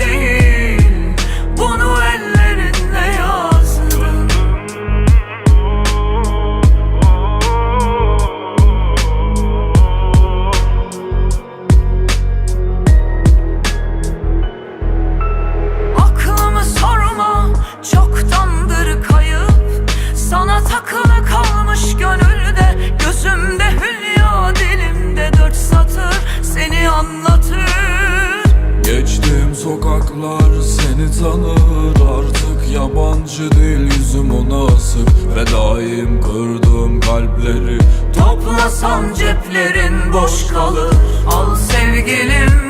poder ir. yüzüm ona asık Ve daim kırdığım kalpleri. Toplasan ceplerin boş kalır. Al sevgilim.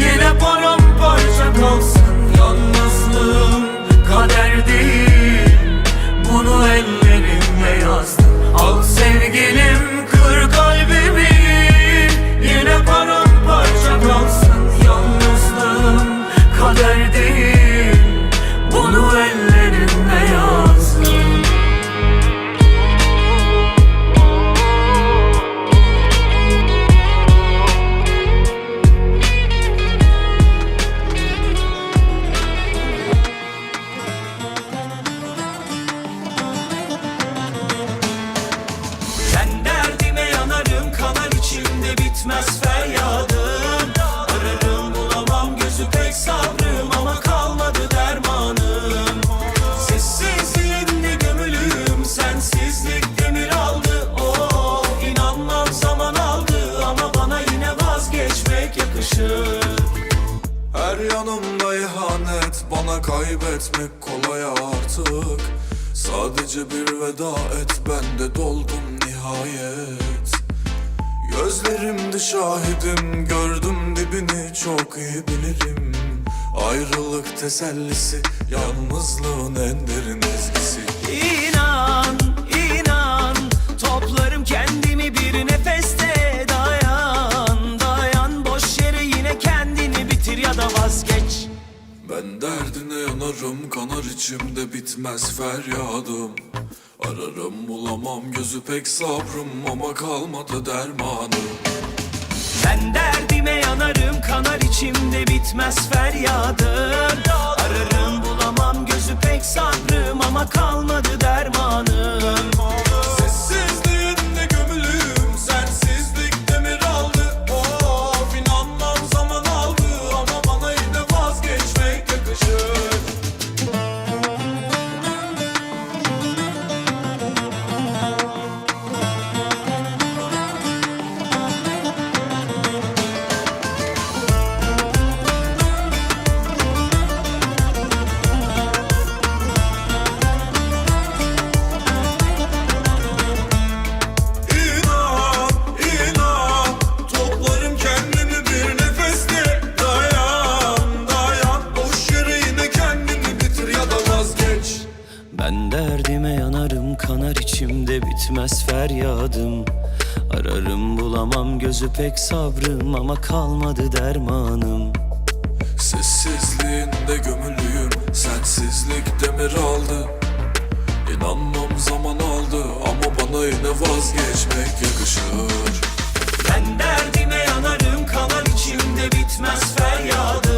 Yine paramparça kalsın yalnızlığım. Kader bitmez feryadım Ararım bulamam gözü pek sabrım ama kalmadı dermanım. Sessizliğinde gömülüm sensizlik demir aldı. Oh inanmam zaman aldı ama bana yine vazgeçmek yakışır. Her yanımda ihanet Bana kaybetmek kolay artık. Sadece bir veda et Ben de doldum nihayet Gözlerimde şahidim Gördüm dibini çok iyi bilirim. Ayrılık tesellisi Yalnızlığın en derin ezgisi. İnan, inan Toplarım kendimi bir nefeste. Dayan, dayan Boş yere yine kendini bitir ya da vazgeç. Ben derdine yanarım kanar içimde bitmez feryadım Ararım bulamam gözü pek sabrım ama kalmadı dermanım. Ben derdime yanarım kanar içimde bitmez feryadım Ben derdime yanarım kanar içimde bitmez feryadım. Ararım bulamam gözü pek sabrım ama kalmadı dermanım. Sessizliğinde gömülüyüm sensizlik demir aldı. İnanmam zaman aldı ama bana yine vazgeçmek yakışır. Ben derdime yanarım kanar içimde bitmez feryadım.